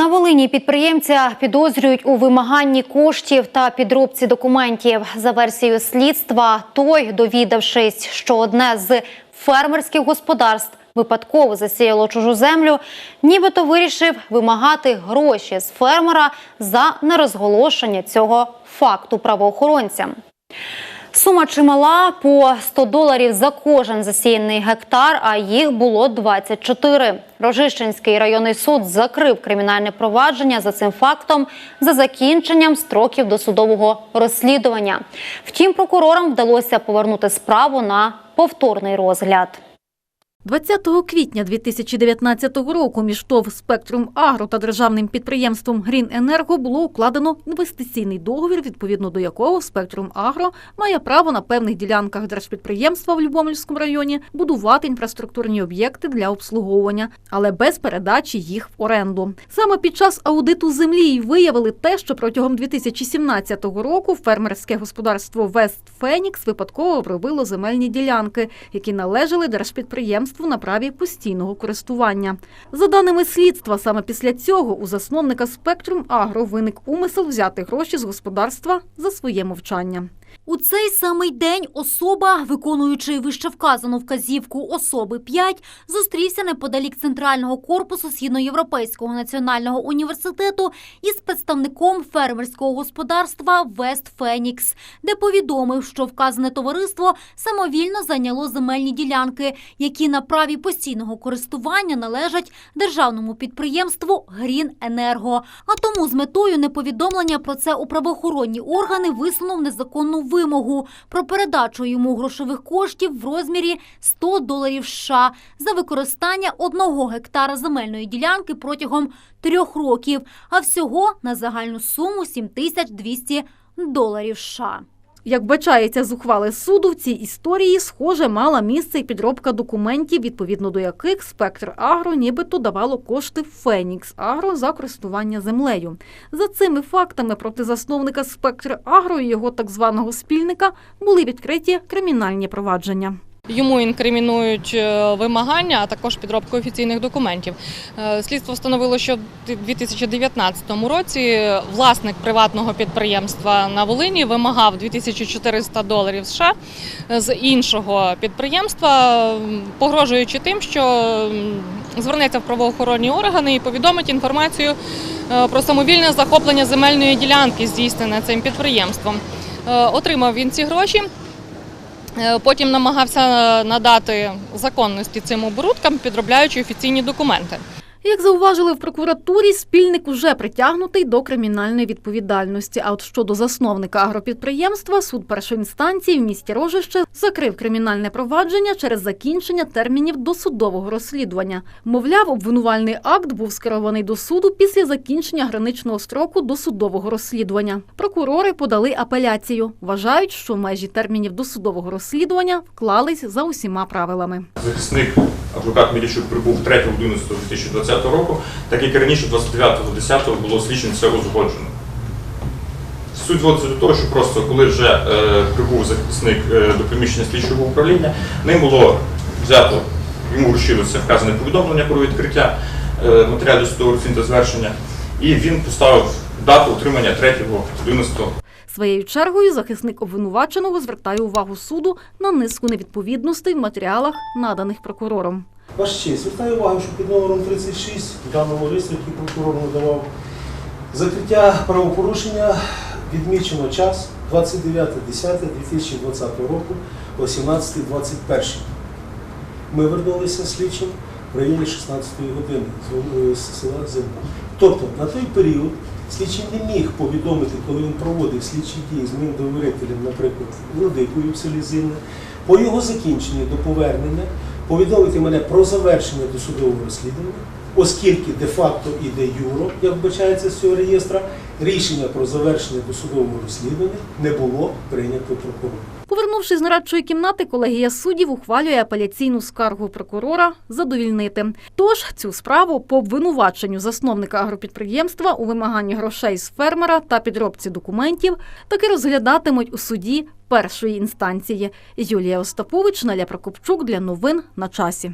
На Волині підприємця підозрюють у вимаганні коштів та підробці документів. За версією слідства, той, довідавшись, що одне з фермерських господарств випадково засіяло чужу землю, нібито вирішив вимагати гроші з фермера за нерозголошення цього факту правоохоронцям. Сума чимала по 100 доларів за кожен засіяний гектар, а їх було 24. Рожищенський районний суд закрив кримінальне провадження за цим фактом за закінченням строків досудового розслідування. Втім, прокурорам вдалося повернути справу на повторний розгляд. 20 квітня 2019 року між ТОВ «Спектрум Агро» та державним підприємством «Грін Енерго» було укладено інвестиційний договір, відповідно до якого «Спектрум Агро» має право на певних ділянках держпідприємства в Любомльському районі будувати інфраструктурні об'єкти для обслуговування, але без передачі їх в оренду. Саме під час аудиту землі й виявили те, що протягом 2017 року фермерське господарство «Вест Фенікс» випадково обробило земельні ділянки, які належали держпідприємству на праві постійного користування. За даними слідства, саме після цього у засновника «Спектрум Агро» виник умисел взяти гроші з господарства за своє мовчання. У цей самий день особа, виконуючи вищевказану вказівку особи 5, зустрівся неподалік центрального корпусу Східноєвропейського національного університету із представником фермерського господарства Вест Фенікс, де повідомив, що вказане товариство самовільно зайняло земельні ділянки, які на праві постійного користування належать державному підприємству Грін Енерго. А тому з метою неповідомлення про це у правоохоронні органи висунув незаконну вимогу про передачу йому грошових коштів в розмірі 100 доларів США за використання одного гектара земельної ділянки протягом трьох років, а всього на загальну суму 7200 доларів США. Як бачається з ухвали суду, в цій історії, схоже, мала місце й підробка документів, відповідно до яких спектр Агро нібито давало кошти Фенікс Агро за користування землею. За цими фактами проти засновника спектр Агро і його так званого спільника були відкриті кримінальні провадження. Йому інкримінують е, вимагання, а також підробку офіційних документів. Е, Слідство встановило, що в 2019 році власник приватного підприємства на Волині вимагав 2400 доларів США з іншого підприємства, погрожуючи тим, що звернеться в правоохоронні органи і повідомить інформацію е, про самовільне захоплення земельної ділянки, здійснене цим підприємством. Е, Отримав він ці гроші. Е, Потім намагався надати законності цим оборудкам, підробляючи офіційні документи. Як зауважили в прокуратурі, спільник уже притягнутий до кримінальної відповідальності. А от щодо засновника агропідприємства, суд першої інстанції в місті Рожище закрив кримінальне провадження через закінчення термінів досудового розслідування. Мовляв, обвинувальний акт був скерований до суду після закінчення граничного строку досудового розслідування. Прокурори подали апеляцію. Вважають, що межі термінів досудового розслідування вклались за усіма правилами. Захисник адвокат Мілічук прибув 3.11.2020 року, так як раніше 29.10 було слідчим все узгоджено. Суть зводиться до того, що просто коли вже е, прибув захисник е, до приміщення слідчого управління, ним було взято, йому вручилося вказане повідомлення про відкриття е, матеріалів судового та звершення, і він поставив дату отримання 3.11. Своєю чергою захисник обвинуваченого звертає увагу суду на низку невідповідностей в матеріалах, наданих прокурором. Ваш честь, звертаю увагу, що під номером 36 в даному листі, який прокурор надавав, закриття правопорушення відмічено час 29.10.2020 року о 17.21. Ми вернулися слідчим в районі 16 години з села Зимба. Тобто на той період слідчий не міг повідомити, коли він проводив слідчі дії з моїм довірителем, наприклад, Владикою в селі Зимне, по його закінченню до повернення повідомити мене про завершення досудового розслідування, оскільки де-факто і де юро, як вбачається з цього реєстра, рішення про завершення досудового розслідування не було прийнято прокурором. Повернувшись з нарадчої кімнати, колегія суддів ухвалює апеляційну скаргу прокурора задовільнити. Тож цю справу по обвинуваченню засновника агропідприємства у вимаганні грошей з фермера та підробці документів таки розглядатимуть у суді першої інстанції. Юлія Остапович, Наля Прокопчук для новин на часі.